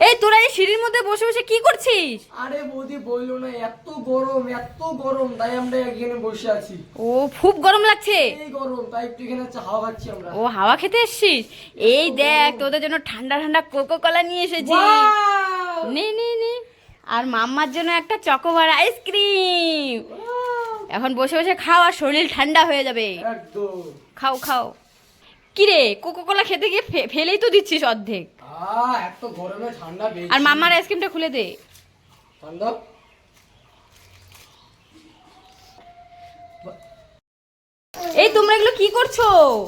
এই তোরা এই সিঁড়ির মধ্যে বসে বসে কি করছিস? আরে বৌদি বলল না এত গরম এত গরম তাই আমরা এখানে বসে আছি। ও খুব গরম লাগছে। এই গরম তাই একটু এখানে হাওয়া খাচ্ছি আমরা। ও হাওয়া খেতে এসেছিস? এই দেখ তোদের জন্য ঠান্ডা ঠান্ডা কোকো কলা নিয়ে এসেছি! নে নে নে। আর মাম্মার জন্য একটা চকোবার আইসক্রিম। এখন বসে বসে খাও আর শরীর ঠান্ডা হয়ে যাবে। একদম। খাও খাও। কি রে কোকো কোলা খেতে গিয়ে ফেলেই তো দিচ্ছিস অর্ধেক। এত গরমে ঠান্ডা আর মাম্মার আইসক্রিমটা খুলে দে। ঠান্ডা? এই তোমরা এগুলো কি করছ?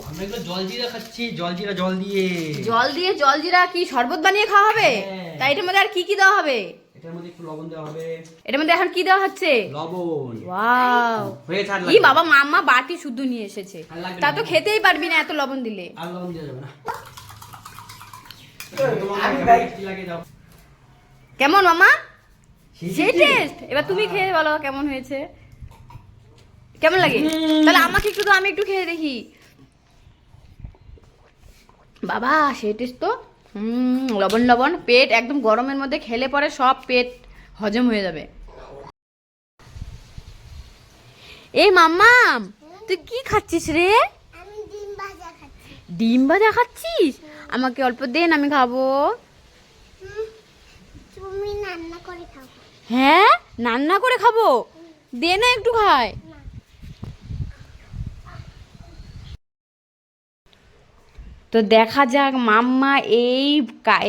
আমরা এগুলো জল খাচ্ছি জল জল দিয়ে। জল দিয়ে জিরা কি শরবত বানিয়ে খাওয়া হবে? হ্যাঁ। তাই এটার মধ্যে আর কি কি দেওয়া হবে? এটার মধ্যে একটু লবণ দেওয়া হবে। এটার মধ্যে এখন কি দেওয়া হচ্ছে? লবণ। ওয়াও। হয়ে থাক ই বাবা মাম্মা বাটি শুদ্ধ নিয়ে এসেছে। তা তো খেতেই পারবি না এত লবণ দিলে। আর লবণ দেওয়া যাবে না আমি ভাই কি লাগে দাও কেমন মামা? সেই টেস্ট এবার তুমি খেয়ে বলো কেমন হয়েছে। কেমন লাগে? তাহলে আমাকে একটু তো আমি একটু খেয়ে দেখি। বাবা সেই টেস্ট তো। হুম লবণ লবণ। পেট একদম গরমের মধ্যে খেলে পরে সব পেট হজম হয়ে যাবে। এ মাম্মা তুই কি খাচ্ছিস রে? আমি ডিম ভাজা খাচ্ছি। ডিম ভাজা খাচ্ছিস? আমাকে অল্প দেন আমি খাব। তুমি রান্না করে খাও। হ্যাঁ? রান্না করে খাব? দে না একটু খায় তো দেখা যাক মাম্মা এই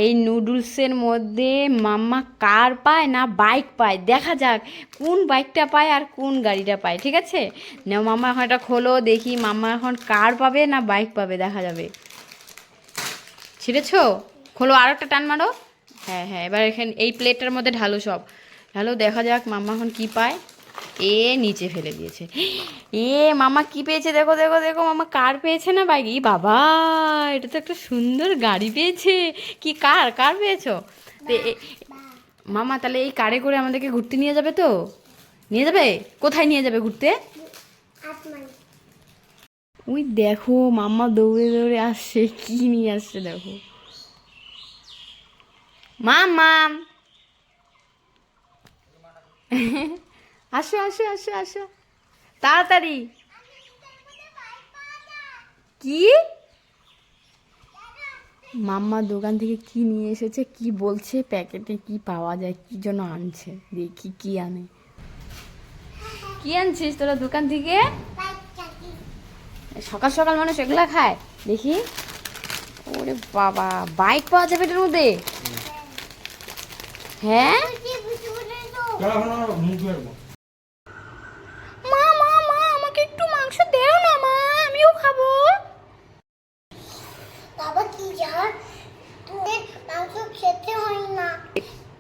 এই নুডলসের মধ্যে মাম্মা কার পায় না বাইক পায়। দেখা যাক কোন বাইকটা পায় আর কোন গাড়িটা পায় ঠিক আছে? না মাম্মা এখন এটা খোলো দেখি মাম্মা এখন কার পাবে না বাইক পাবে দেখা যাবে। ছিঁড়েছো? খোলো আর একটা টান মারো। হ্যাঁ হ্যাঁ এবার এখানে এই প্লেটটার মধ্যে ঢালো সব। ঢালো, দেখা যাক মাম্মা এখন কি পায়। এ নিচে ফেলে দিয়েছে। এ মামা কি পেয়েছে? দেখো দেখো দেখো মামা কার পেয়েছে না বাইক ই বাবা, এটা তো একটা সুন্দর গাড়ি পেয়েছে। কি কার কার পেয়েছ? তো মামা তাহলে এই কারে করে আমাদেরকে ঘুরতে নিয়ে যাবে তো? নিয়ে যাবে? কোথায় নিয়ে যাবে ঘুরতে? ওই দেখো, মাম্মা দৌড়ে দৌড়ে আসছে, কি নিয়ে আসছে দেখো। মাম মাম। আসো আসো আসো আসো। তাড়াতাড়ি। কি? মাম্মা দোকান থেকে কি নিয়ে এসেছে, কি বলছে, প্যাকেটে কি পাওয়া যায়, কি জন্য আনছে, দেখি কি আনে। কি আনছিস তোরা দোকান থেকে? সকাল সকাল মানুষ এগুলা খায়। দেখি। ওরে বাবা বাইক পাওয়া যাবে এটার মধ্যে? হ্যাঁ? মা মা মা আমাকে একটু মাংস দেও না মা আমিও খাব। বাবা কি জান তোদের মাংস খেতে হয় না।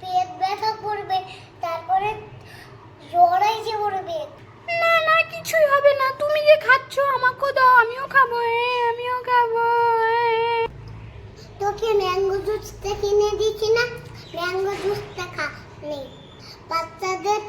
পেট ব্যথা করবে তারপরে জ্বর না না কিছুই হবে না। তুমি যে খাচ্ছ, আমাকেও দাও, আমিও খাব আমিও খাব তোকে ম্যাঙ্গো জুসটা কিনে দিচ্ছি না। ম্যাঙ্গো জুসটা খা নেই বাচ্চাদের